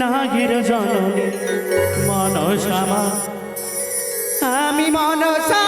নাগির জননী মনসামা আমি মনসামা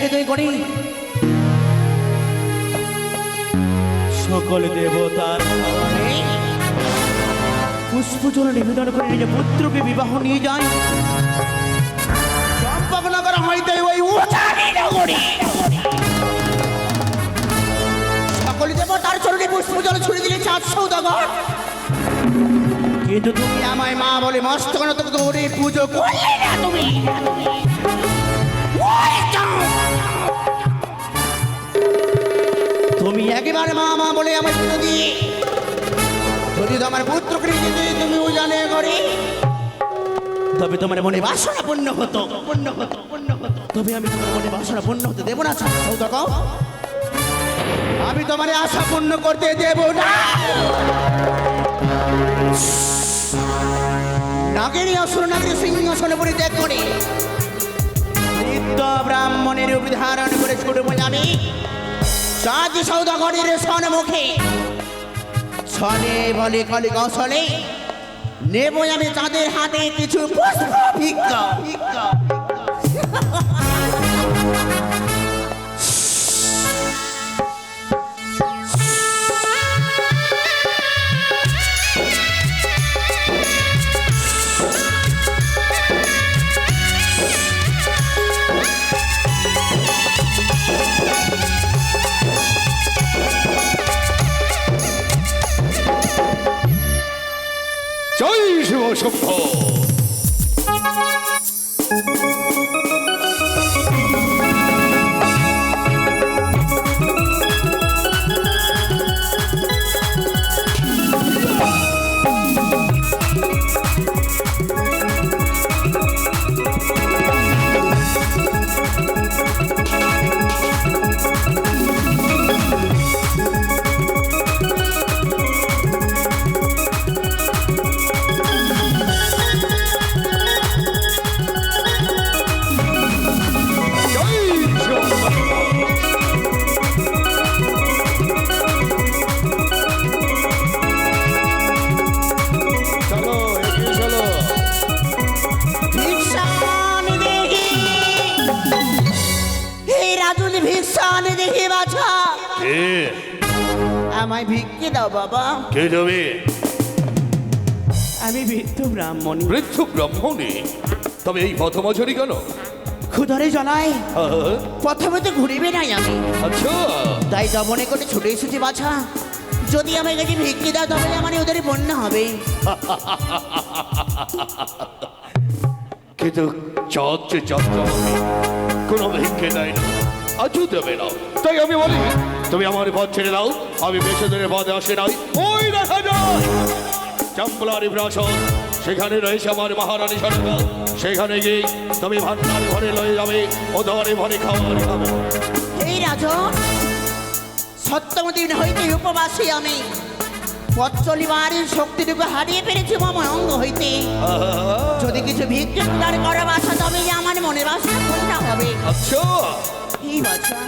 কে তুই করি। সকল দেবতার পুষ্পজল নিবেদন করে নিজের পুত্রকে বিবাহ নিয়ে যায়। চম্পকনগর হইতে ওই সকল দেবতার চরণে পুষ্পজল ছুড়ে দিলে চাঁদ সৌদাগর কিন্তু তুমি আমায় মা বলে মস্তক নত করে পুজো করলে না তুমি? তুমি একেবারে মা মা বলে আমার দিয়ে। যদি তোমার যদি তুমি উজানে করে, তবে তোমার মনে বাস বাসনা পূর্ণ হতো। পূর্ণ হতো পূর্ণ হতো। তবে আমি তোমার মনে বাসনা পূর্ণ হতে দেবো না আমি তোমার আশা পূর্ণ করতে দেব না। নাগেরই অসুর নাগের সিংহাসনে পরিত্যাগ করে। নিত্য ব্রাহ্মণের রূপ ধারণ করে ছুটব আমি। সাজ সৌদাগরের সন্মুখে ছলে বলে কলে কৌশলে, নেব আমি তাদের হাতে কিছু পুষ্প ভিক্ষা ভিক্ষা। কে? আমায় ভিক্ষে দাও বাবা। কে যাবে আমি বৃদ্ধ ব্রাহ্মণী। বৃদ্ধ ব্রাহ্মণী? তবে এই পথমাঝরি কেন? ক্ষুধারে জ্বালায় প্রথমে তো ঘুরিবে নাই আমি। আচ্ছা। তাই দমনে করে ছুটে এসেছি বাছা। যদি আমি কাছে ভিক্ষে দাও তবে আমার ওদের বন্যা হবে। কিন্তু চাঁদ চাঁদ কোনো ভিক্ষে দেয় না। আজও দেবে না। তাই আমি বলি তুমি আমার পথ ছেড়ে দাও। আমি বেশি দূরে পথে আসে নাই। ওই দেখা যায় চাম্পলারি প্রাসদ সেখানে রয়েছে আমার মহারানী সরকার সেখানে গিয়ে তুমি ভান্ডার ঘরে লয়ে যাবে ও ধরে ভরে খাবার খাবে। এই রাজন সপ্তম দিন হইতে উপবাসী আমি। পথ চলিবার শক্তিটুকু হারিয়ে ফেলেছি মম অঙ্গ হইতে। যদি কিছু ভিক্ষে প্রদান করা বাসা তবে আমার মনের বাসা পূর্ণ হবে। আচ্ছা। এই বাচ্চা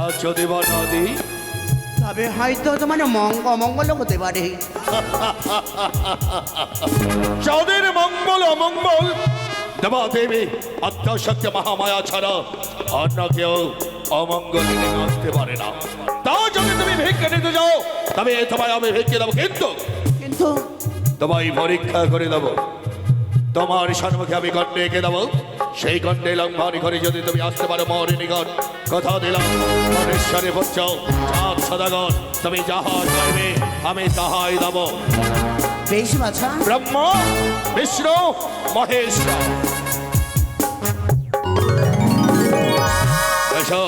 আর যদি বা না দিই তবে হয়তো তোমার মঙ্গ অমঙ্গল হতে পারে। যাদের মঙ্গল অমঙ্গল। দেবা দেবী আত্মশক্তি মহামায়া ছাড়া অন্য কেউ অমঙ্গল আসতে পারে না। তাও যদি তুমি ভিক্ষে নিতে যাও তবে তোমায় আমি ভিক্ষে দেবো। কিন্তু কিন্তু তোমায় পরীক্ষা করে দেবো। তোমার সম্মুখে আমি গণ্ডে এঁকে দেবো। সেই গণ্ডে লঙ্ঘন করে যদি তুমি আসতে পারো মরে নিকট কথা দিলাম মহেশ্বরে বচ্চাও চাঁদ সদাগর তুমি যাহা চাইবে আমি তাহাই দেবো। বেশ বাচ্চা ব্রহ্মা বিষ্ণু মহেশ্বর এসো।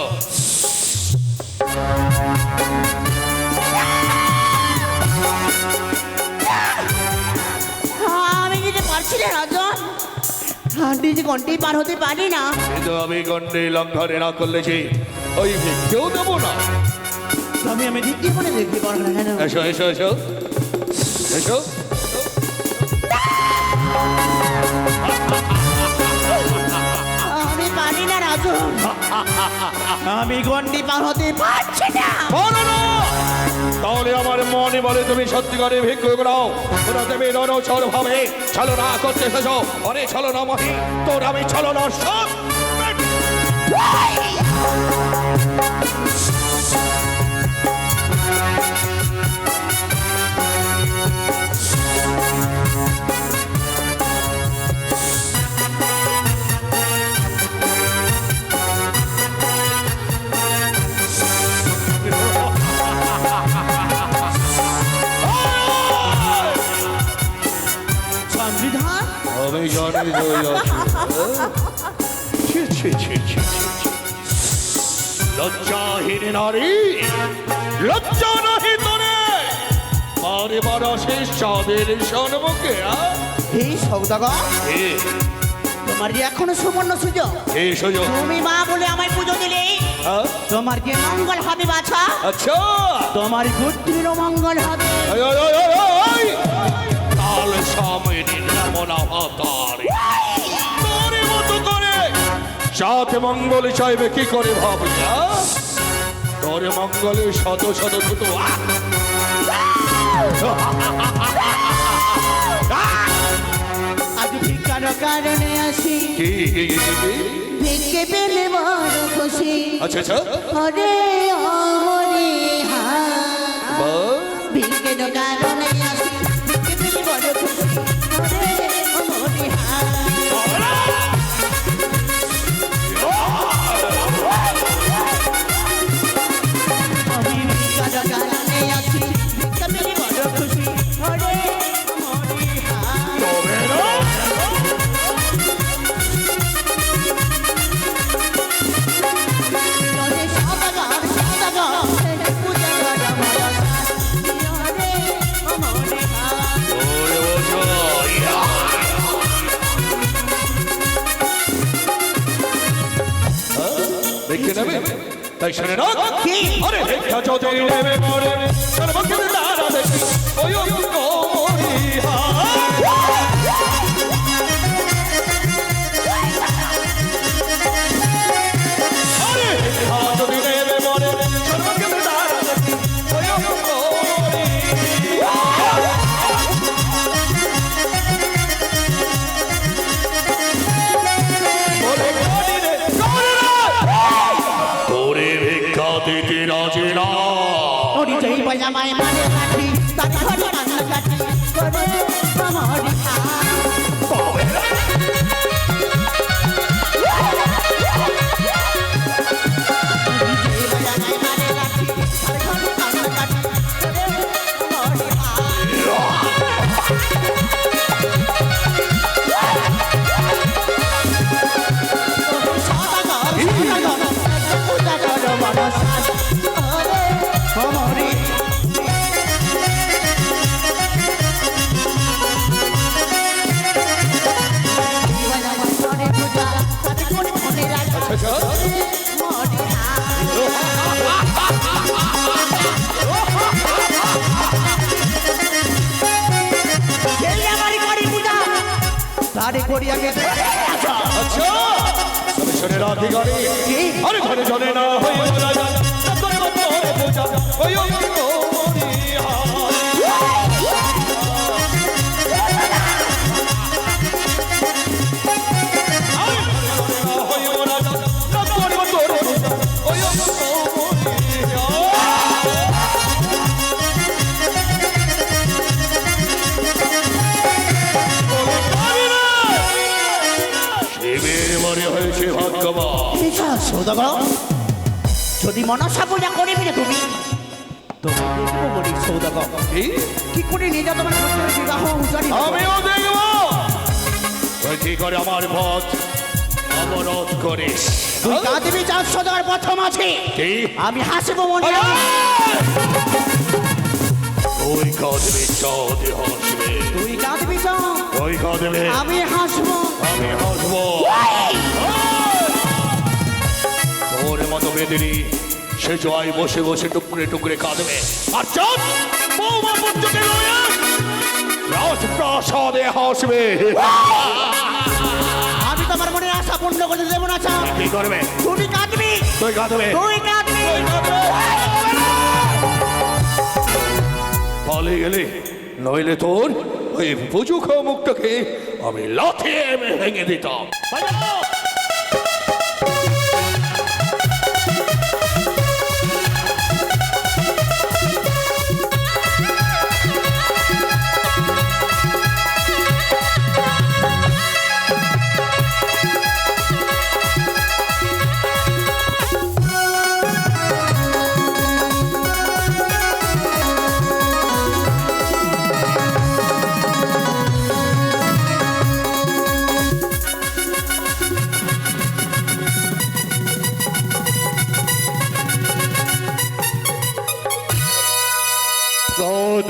আমি যেতে পারছি না রাজন হাঁটি যে পার হতে পারি না। কিন্তু আমি গণ্ডে লঙ্ঘনে না করলে যে ওই কেউ দেবো না। তবে আমি দিকে মনে দেখতে পারব না কেন? এসো এসো এসো। এসো। আমি পারি না রাজন আমি ঘন্টি পার হতে পারছি না। বলো না। তাহলে আমার মনে বলে তুমি সত্যি করে ভিক্ষু করাও তোরা দেবে নরছর ভাবে। ছলনা করতে এসেছ। অনেক ছলনা মহি তোর আমি ছলনা সব লজ্জাহীন নারী লজ্জা নাহি তোরে বারে বার শেষ চাঁদের সম্মুখে এই সৌদাগর তোমার যে এখনও সুবর্ণ সুযোগ। সুযোগ। তুমি মা বলে আমায় পুজো দিলে? তোমার যে মঙ্গল হবে বাছা। আচ্ছা। তোমার পুত্রীরও মঙ্গল হবে। নির্মল অবতারে সাথে মঙ্গল চাইবে কি করে ভাবি? তোর মঙ্গলে শত শত আজ ভিক্ষার কারণে আসি। কি কি, কি, কি, কি? ভিক্ষে পেলে বড় খুশি। আচ্ছা আচ্ছা। হরে হরে হা। বাহ, কারণে যদি নেবে মরে পাজামায় মানে কাটি তার ঘরে কান্না কাটি করে শুনে রাখি আরে ঘরে জনে না হয়ে যায় করে বলে পূজা। ওই। মনসা পূজা করিবি না তুমি কি? করে নিয়ে যাও তোমার বিবাহ উজানি আমিও দেখব। কি করে আমার পথ অবরোধ করিস তুই কাঁদবি চার সদার প্রথম আছে। আমি হাসবো মনে তুই কাঁদবি চাঁদে হাসবে। তুই কাঁদবি চাও তুই কাঁদবে আমি হাসবো। আমি হাসবো। তোর মতো বেদিনী সে জয় বসে বসে টুকরে টুকরে কাঁদবে। আর চাঁদ বৌমা পুত্রকে লয়ে রাজপ্রাসাদে হাসবে। আমি তোমার মনে আশা পূর্ণ করতে দেবো না চা কি করবে? তুমি কাঁদবি? তুই কাঁদবে। তুই কাঁদবি? পালিয়ে গেলে নইলে তোর ওই মুখটাকে আমি লাথে ভেঙে দিতাম।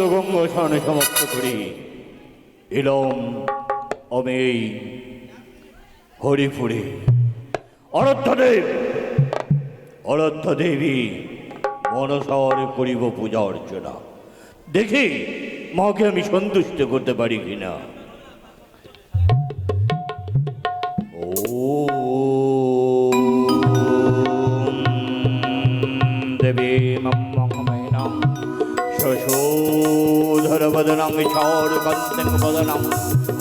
সদ গঙ্গসানে সমাপ্ত করি। এলম অমেই হরিপুরে। অরধ্যদেব অরধ্য দেবী, মনসর করিব পূজা অর্চনা। দেখি, মাকে আমি সন্তুষ্ট করতে পারি কিনা। ॐ देवी मम्मकमैनं शशोधरवदनं क्षौरकन्तं वदनं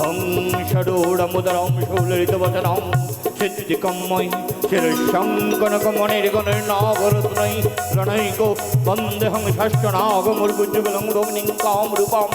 हं षडूढमुदरं शूललितवदनं सिद्धिकमयि शिरशङ्कनकमणिर्गणर्नागरत्नै रणैको वन्देहं षष्ठनागमुर्गुज्जुबलं रोहिणीं कामरूपम्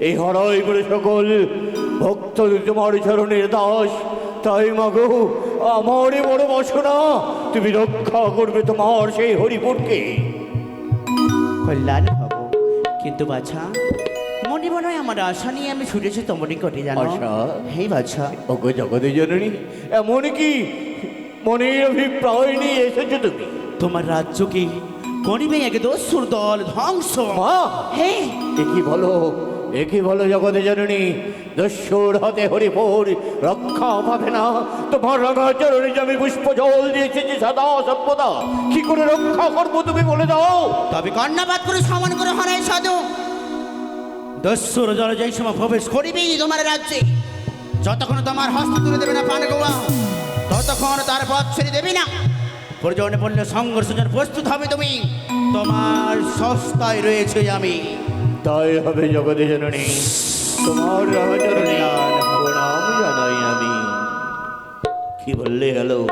এই হরাইপুরে সকল ভক্ত তোমার চরণের দাস তাই মাগো আমারই বড় বাসনা তুমি রক্ষা করবে তোমার সেই হরিপুরকে কল্যাণ ভব কিন্তু বাছা মনে মনে হয় আমার আশা নিয়ে আমি ছুটেছি তোমার নিকটে জানো। আশা? হে বাছা। ওগো জগতে জননী এমন কি মনের অভিপ্রায় নিয়ে এসেছ তুমি। তোমার রাজ্যকে করিবে এক দস্যুর দল ধ্বংস? হে! একই বলো? একই বলো জগতে জননী? দস্যুর হাতে হরিপুর, রক্ষা পাবে না। তোমার রাঙা চরণে আমি পুষ্প জল দিয়েছি সদা সভ্যতা, কি করে রক্ষা করব তুমি বলে দাও। তবে কর্ণাবাদ করে সমান করে হরাই সাধু। দস্যুর জল যেই সময় প্রবেশ করিবেই তোমার রাজ্যে, যতক্ষণ তোমার হস্ত তুলে দেবে না পান গোয়া, ততক্ষণ তার পথ ছেড়ে দেবে না। প্রয়োজনে পড়লে সংঘর্ষ প্রস্তুত হবে তুমি। তোমার সস্তায় রয়েছে আমি। তাই হবে জগতে জননী। তোমার জানাই আমি। কি বললে গেল?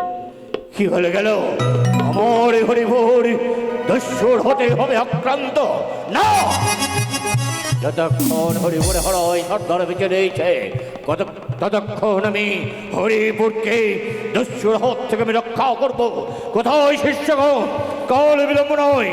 কি বলে গেল? আমার এই হরিপুর দস্যুর হতে হবে আক্রান্ত। না! যতক্ষণ হরি হরিপুরে হরয়, সর্দার বেঁচে রয়েছে, কত ততক্ষণ আমি হরিপুরকে দস্যুর হাত থেকে আমি রক্ষা করব। কোথায় শিষ্যগণ কাল বিলম্ব নয়।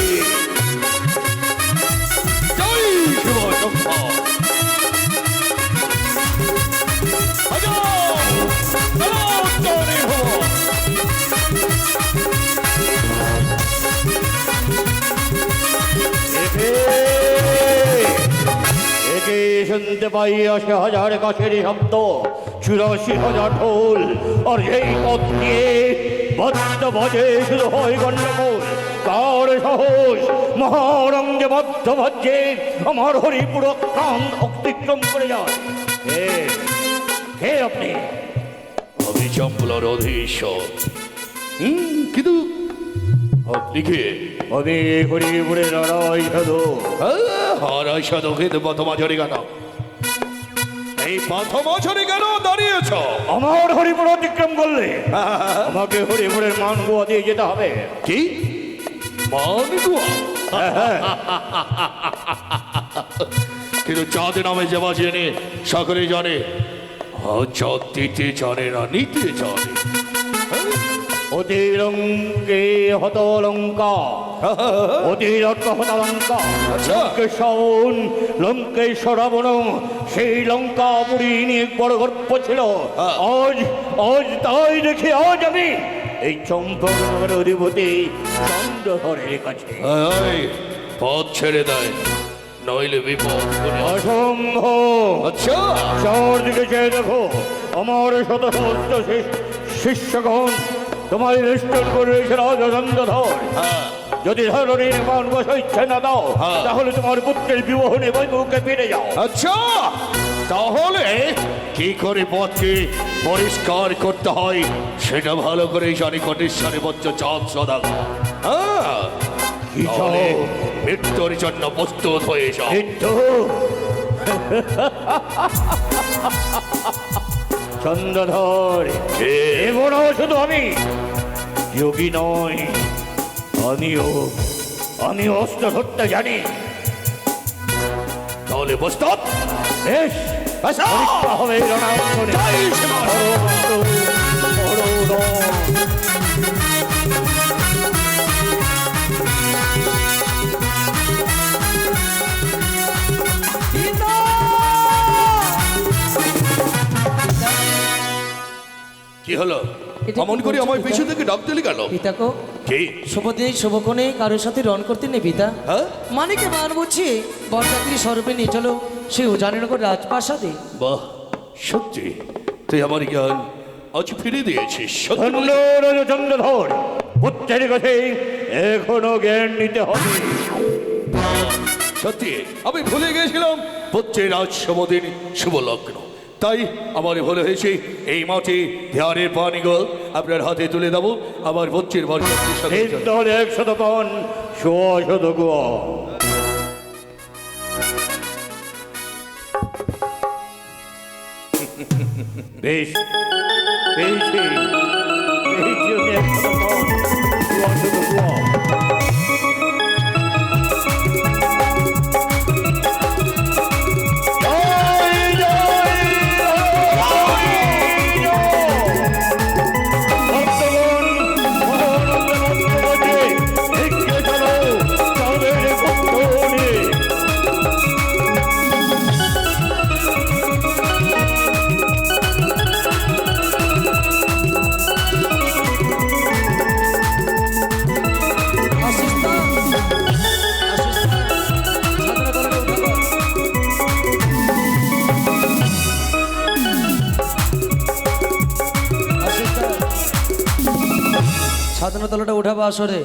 শুনতে পাই আশি হাজার কাছের শব্দ চুরাশি হাজার ঢোল। আর এই পথ দিয়ে বদ্ধ বাজে শুরু হয় গণ্ডগোল। কার সাহস? মহারঙ্গে বদ্ধ বাজ্যে আমার হরিপুর প্রাণ অতিক্রম করে যায়। কে? কে আপনি? আমি চম্পলার অধীশ্বর। হুম কিন্তু আপনি কে? আমি হরিপুরের লড়াই সাধু। হারাই সাধকে পথমাঝরে কেন এই পথমাঝরে কেন দাঁড়িয়েছ? আমার হরিপুর অতিক্রম করলে আমাকে হরিপুরের মান গোয়া দিয়ে যেতে হবে। কি? মানগুয়া কিন্তু চাঁদ নামে যে জেনে সকলে জানে চাঁদ দিতে জানে না নিতে জানে। অতিরঙ্গে হত লঙ্কা অতিরক্ত হত লঙ্কা আচ্ছা। লঙ্কেশ্বর লঙ্কেশ্বর রাবণ সেই লঙ্কা পুরী নিয়ে বড় গর্ব ছিল। হ্যাঁ। আজ আজ তাই দেখি আজ আমি। এই চম্পক নগরের অধিপতি চন্দ্রধরের কাছে। আয়, পথ ছেড়ে দেয় নইলে বিপদ অসম্ভব। আচ্ছা। চারদিকে চেয়ে দেখো আমার শত সমস্ত শিষ- শিষ্যগণ তোমার নিষ্ঠুর করে রাজচন্দ্রধর হ্যাঁ। যদি ধরনের মান বসা ইচ্ছে না দাও হ্যাঁ। তাহলে তোমার পুত্রের বিবাহ নিয়ে বৈভবকে ফিরে যাও। আচ্ছা তাহলে কি করে পথকে পরিষ্কার করতে হয় সেটা ভালো করে জানি কটেশ্বরে বচ্চ চাঁদ সদা। হ্যাঁ মৃত্যুর জন্য প্রস্তুত হয়ে যাও। চন্দ্রধর এ বড় শুধু আমি। যোগী নয় আমিও আমি অস্ত্র ধরতে জানি তাহলে বেশ আচ্ছা। হবে রণাঙ্গনে। কি হলো? অমন করে আমার পিতা? পিছু থেকে ডাক দিলি কেন? পিতাকো কি? শুভদিনে শুভক্ষণে কারোর সাথে রণ করতে নেই পিতা। হ্যাঁ? মানিকে মান বুঝছি বরযাত্রী স্বরূপে নিয়ে চলো সেই উজানিনগর রাজপ্রাসাদে। বাহ সত্যি। তুই আমার জ্ঞান আজ ফিরে দিয়েছিস সত্যি ধন্য রজচন্দ্রধর পুত্রের কাছে এখনও জ্ঞান নিতে হবে। সত্যি। আমি ভুলে গেছিলাম পুত্রের আজ শুভদিন শুভ লগ্ন। তাই আমার ভুলে হয়েছে। এই মাঠে ধ্যানের পানিগল আপনার হাতে তুলে দেবো। আমার সিদ্ধ হলে একশত পান শত গুয়া। বেশ। পেয়েছি পেয়েছি আসরে